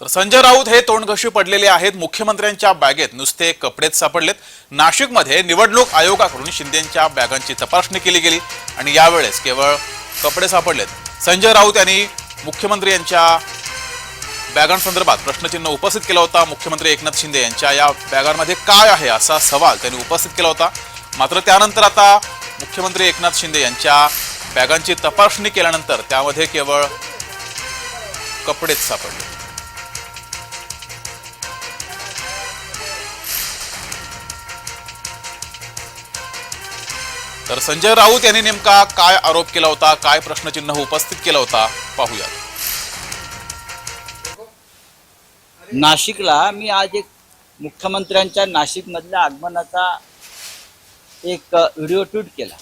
तर संजय राऊत हे तोंडघशी पडलेले आहेत. मुख्यमंत्र्यांच्या बॅगेत नुसते कपडेच सापडलेत. नाशिकमध्ये निवडणूक आयोगाकडून शिंदेच्या बॅगांची तपासणी केली गेली आणि यावेळेस केवळ कपडे सापडलेत. संजय राऊत यांनी मुख्यमंत्री यांच्या बॅगांसंदर्भात प्रश्नचिन्ह उपस्थित केला होता. मुख्यमंत्री एकनाथ शिंदे यांच्या या बॅगांमध्ये काय आहे असा सवाल त्यांनी उपस्थित केला होता. मात्र त्यानंतर आता मुख्यमंत्री एकनाथ शिंदे यांच्या बॅगांची तपासणी केल्यानंतर त्यामध्ये केवळ कपडेच सापडले तर संजय राऊत यांनी नेमका काय आरोप केला होता काय प्रश्नचिन्ह उपस्थित केला होता पाहूयात. नाशिकला मी आज एक मुख्यमंत्र्यांच्या नाशिकमधल्या आगमनाचा एक व्हिडिओ ट्विट केला.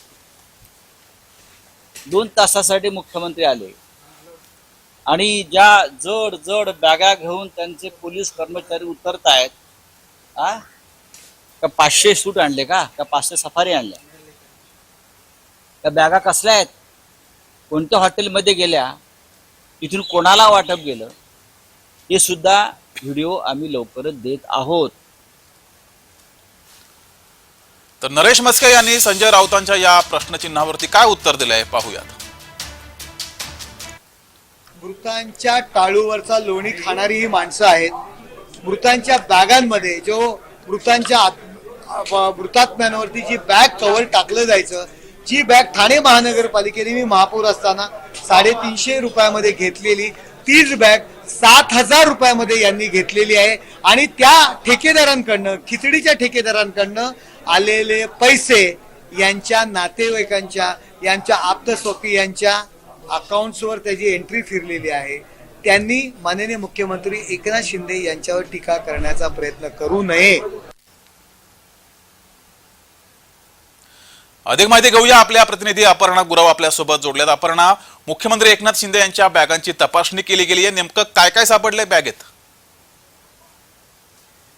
दोन तासासाठी मुख्यमंत्री आले. आणि ज्या जड जड बॅगा घेऊन त्यांचे पोलीस कर्मचारी उतरत आहेत का पाचशे सूट आणले का? का पाचशे सफारी आणल्या? त्या बॅगा कसल्या आहेत? कोणत्या हॉटेलमध्ये गेल्या? तिथून कोणाला वाटप गेलं? हे सुद्धा व्हिडिओ आम्ही लवकरच देत आहोत. तर नरेश मस्के यांनी संजय राऊतांच्या या प्रश्नचिन्हावरती काय उत्तर दिलंय पाहूयात. मृतांच्या टाळूवरचा लोणी खाणारी ही माणसं आहेत. मृतांच्या बॅगांमध्ये जो मृतांच्या मृतात्म्यांवरती जी बॅग कव्हर टाकलं जायचं जी बॅग ठाणे महानगरपालिकेने मी महापौर असताना साडेतीनशे रुपयामध्ये घेतलेली तीच बॅग सात हजार रुपयामध्ये यांनी घेतलेली आहे. आणि त्या ठेकेदारांकडनं खिचडीच्या ठेकेदारांकडनं आलेले पैसे यांच्या नातेवाईकांच्या यांच्या आप्तस्वकीयांच्या अकाउंट्सवर त्याची एंट्री फिरलेली आहे. त्यांनी माननीय मुख्यमंत्री एकनाथ शिंदे यांच्यावर टीका करण्याचा प्रयत्न करू नये. अधिक माहिती घेऊया आपल्या प्रतिनिधी अपर्णा गुरव आपल्यासोबत जोडल्यात. अपर्णा मुख्यमंत्री एकनाथ शिंदे यांच्या बॅगांची तपासणी केली गेली आहे नेमकं काय काय सापडलंय बॅगेत?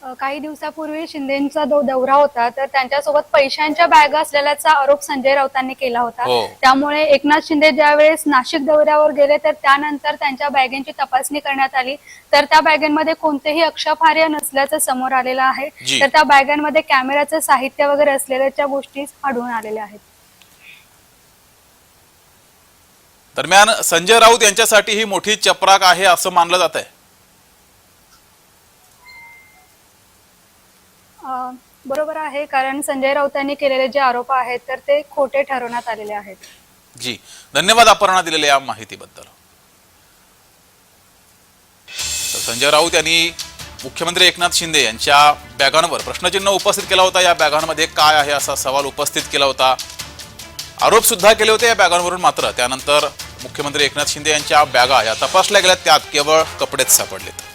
काही दिवसापूर्वी शिंदेचा दौ- दौरा होता तर त्यांच्यासोबत पैशांच्या बॅगा असलेल्याचा आरोप संजय राऊतांनी केला होता. हो. त्यामुळे एकनाथ शिंदे ज्यावेळेस नाशिक दौऱ्यावर गेले तर त्यानंतर त्यांच्या बॅगेंची तपासणी करण्यात आली. तर त्या बॅगेंमध्ये कोणतेही अक्षफार्य नसल्याचं समोर आलेलं आहे. जी. तर त्या बॅगांमध्ये कॅमेराचं साहित्य वगैरे असलेल्याच्या गोष्टी आढळून आलेल्या आहेत. दरम्यान संजय राऊत यांच्यासाठी ही मोठी चपराक आहे असं मानलं जात आहे बरोबर आहे कारण संजय राऊतांनी केलेले जे आरोप आहेत तर ते खोटे ठरवण्यात आलेले आहेत. जी. धन्यवाद अपर्णा दिलेल्या या माहितीबद्दल. संजय राऊत यांनी मुख्यमंत्री एकनाथ शिंदे यांच्या बॅगांवर प्रश्नचिन्ह उपस्थित केला होता. या बॅगांमध्ये काय आहे असा सवाल उपस्थित केला होता. आरोप सुद्धा केले होते या बॅगांवरून मात्र. त्यानंतर मुख्यमंत्री एकनाथ शिंदे यांच्या बॅगा या तपासल्या गेल्या. त्यात केवळ कपडेच सापडलेत.